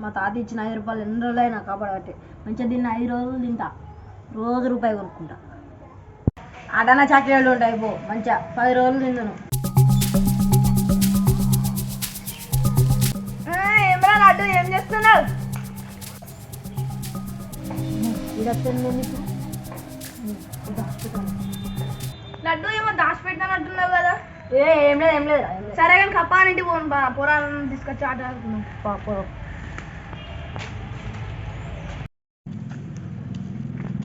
మా తాత ఇచ్చిన ఐదు రూపాయలు ఎన్ని రోజులు అయినా కాపాడబట్టి. మంచిగా దీన్ని ఐదు రోజులు తింటా. రోజు రూపాయి కొనుక్కుంటా. అడన చాక్లెట్లు ఉంటాయి పో మంచిగా పది రోజులు తిందును. ఏమరా లడ్డు ఏం చేస్తున్నావు? లడ్డు ఏమో దాచిపెట్టినట్టున్నావు కదా. ఏ ఏం లేదు ఏం లేదు. ఏం లేదు. సరే కానీ కప్పానింటి పోను బా తీసుకొచ్చి ఆట ఆడుకుందాం.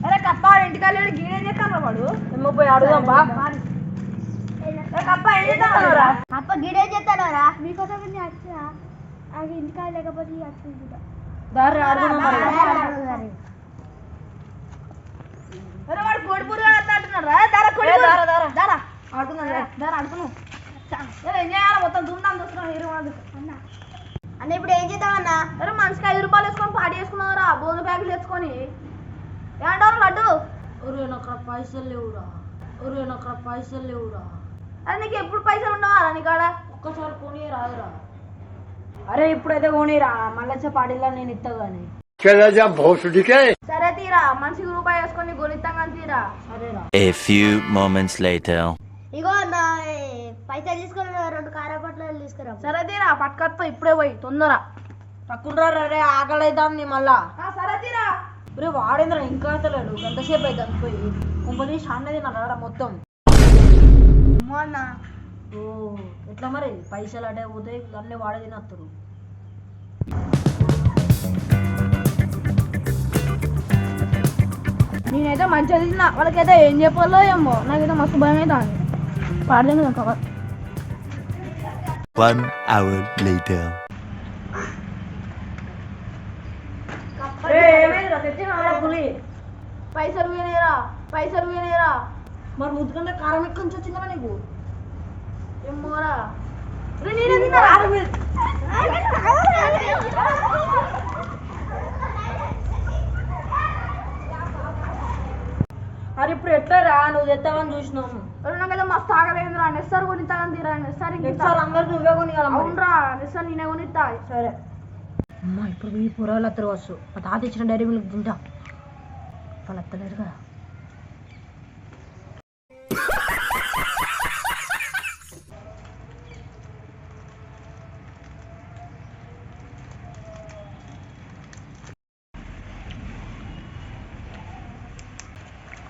అరే కప్పా ఇంటికాడ గీడేం చేస్తాను వాడు? ఏమో పోయి అడుగుదాం బా. కప్ప ఏం చేస్తాను రా అప్ప గిడే చెప్తానరా మీకోసం ఇది వచ్చినా. అది ఇంటికాడ లేకపోతే దారి. అరే వాడు రా. దారా కోడి. దారా, దారా. దారా రా దారా మొత్తం దుమ్దాం చూస్తున్నాం అన్న. అన్న ఇప్పుడు ఏం చేద్దామన్నా అరే మనిషికి ఐదు రూపాయలు వేసుకొని పాడి రోజు బ్యాగులు తెచ్చుకొని ఏమంటారు లడ్డు? ఒరే అక్కడ పైసలు లేవురా. ఒరే అక్కడ పైసలు లేవురా. అరే నీకు ఎప్పుడు పైసలు ఉండవారా నీకాడ? ఒక్కసారి కొని రాదురా అరే ఇప్పుడైతే కొనిరా మళ్ళీ పాటిలా నేను ఇస్తా కానీ సరే తీరా. మనిషికి రూపాయి వేసుకొని గొలిస్తాం కానీ తీరా సరేరా A few moments later. ఇగో నా పైసలు తీసుకొని రెండు కారాపట్ల తీసుకురా. సరే తీరా. పట్టుకత్తా ఇప్పుడే పోయి. తొందరగా తక్కువ రే అవుతుంది మళ్ళా. ఆ, సరే తీరా. రే వాడేంద్ర ఇంకా అవుతలేడు గంటసేపు అవుతుంది పోయి. కుంపది షాండే తిన్నారా మొత్తం. అమ్మో ఓ ఎట్లా మరి? పైసలు అటే పోతే అన్నీ వాడే తినస్తారు నేనైతే మంచిగా తిన్నా. వాళ్ళకైతే ఏం చెప్పాలో ఏమో. నాకైతే మస్తు భయం అవుతుంది పాడలేదు కవర్. One hour later. పులి పైసలు వినేరా పైసలు వినేరా మరి ముద్దుకంటే కారం ఎక్కడి నుంచి వచ్చిందా నీకు? ఏమోరా రే, మరి? ఇప్పుడు ఎట్లా రా? నువ్వు తెస్తావని చూసినాం అరే, నాకైతే మస్తు ఆగలేదురా నెస్సారు కొనిస్తాను తీరా? నెస్సారి ఒకసారి అందరికి నువ్వే కొనియాలి. అవునరా. నెస్సారి నేనే కొనిస్తా సరే. అమ్మ ఇప్పుడు ఈ పురాలు అత్తరు వచ్చు మా తాత ఇచ్చిన డైరీ మిల్క్ తింటా. వాళ్ళు అత్తలేరు కదా.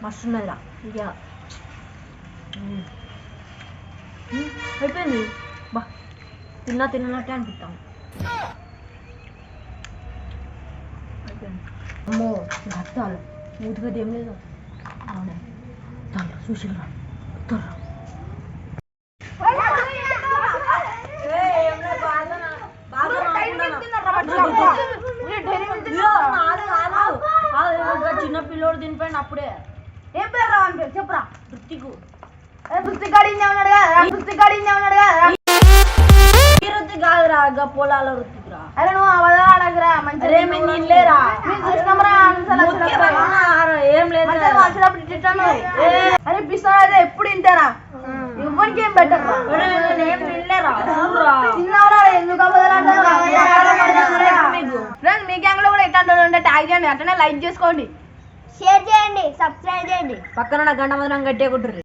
మస్తు ఉన్నదిరా. ఇక అయిపోయింది. బా తిన్నా తిన్నట్టే అనిపిస్తాం అయిపోయింది అమ్మో భర్తాలు మూతిగా ఏం లేదు అవునే చూసిరా తొర్రా చిన్న పిల్లోడు తినిపోయింది అప్పుడే ఏం పేరు రా అని పేరు చెప్పురా వృత్తికు ఇన్నే ఉన్నాడు కదా ఇన్నే ఉన్నాడు కదా ఈ వృత్తి కాదురా పొలాల వృత్తికురా అరే నువ్వు మంచిగా అరే. ఏం లేదు. వచ్చినప్పుడు తిట్టాను పిస్తాను అయితే ఎప్పుడు తింటారా? ఇవ్వనికి ఏం తినలేరా. తిన్నారా? ఎందుకు. ఫ్రెండ్స్ మీ గ్యాంగ్లో కూడా ఎట్లా ఉంటే ట్యాగ్ చేయండి. అట్లనే లైక్ చేసుకోండి. షేర్ చేయండి సబ్స్క్రైబ్ చేయండి. పక్కన గంట గట్టిగా కొట్టుర్రి